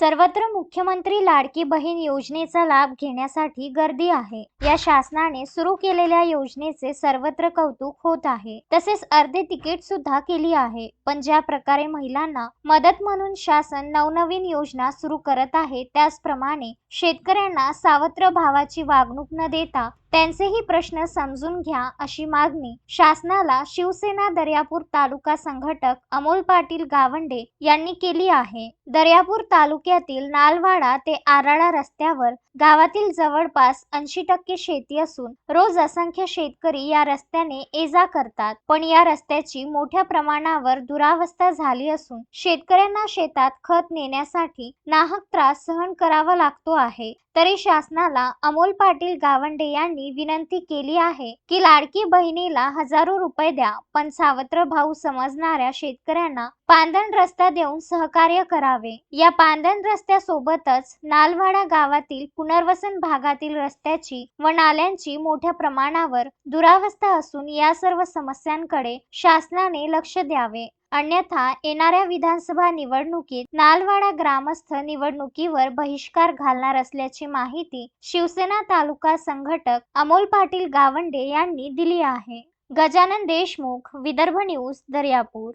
सर्वत्र मुख्यमंत्री लाडकी बहीण योजनेचा लाभ घेण्यासाठी गर्दी आहे. या शासनाने सुरू केलेल्या योजनेचे सर्वत्र कौतुक होत आहे. तसेच अर्धे तिकीट सुद्धा केली आहे. पण ज्या प्रकारे महिलांना मदत म्हणून शासन नवनवीन योजना सुरू करत आहे त्याचप्रमाणे शेतकऱ्यांना सावत्र भावाची वागणूक न देता त्यांचेही प्रश्न समजून घ्या अशी मागणी शासनाला शिवसेना दर्यापूर तालुका संघटक अमोल पाटील गावंडे यांनी केली आहे. दर्यापूर तालुक्यातील नालवाडा ते आराळा रस्त्यावर गावातील जवळपास ऐंशी टक्के शेती असून रोज असंख्य शेतकरी या रस्त्याने ये जा करतात. पण या रस्त्याची मोठ्या प्रमाणावर दुरावस्था झाली असून शेतकऱ्यांना शेतात खत नेण्यासाठी नाहक त्रास सहन करावा लागतो आहे. तरी शासनाला अमोल पाटील गावंडे यांनी यांनी विनंती केली आहे की लाडकी बहिणीला हजारो रुपये द्या पण सावत्र भाऊ समजणाऱ्या शेतकऱ्यांना पांदण रस्ता देऊन सहकार्य करावे. या पांदण रस्त्यासोबतच नालवाडा गावातील पुनर्वसन भागातील रस्त्याची व नाल्यांची मोठ्या प्रमाणावर दुरावस्था असून या सर्व समस्यांकडे शासनाने लक्ष द्यावे. अन्यथा येणाऱ्या विधानसभा निवडणुकीत नालवाडा ग्रामस्थ निवडणुकीवर बहिष्कार घालणार असल्याची माहिती शिवसेना तालुका संघटक अमोल पाटील गावंडे यांनी दिली आहे. गजानन देशमुख विदर्भ न्यूज दर्यापूर.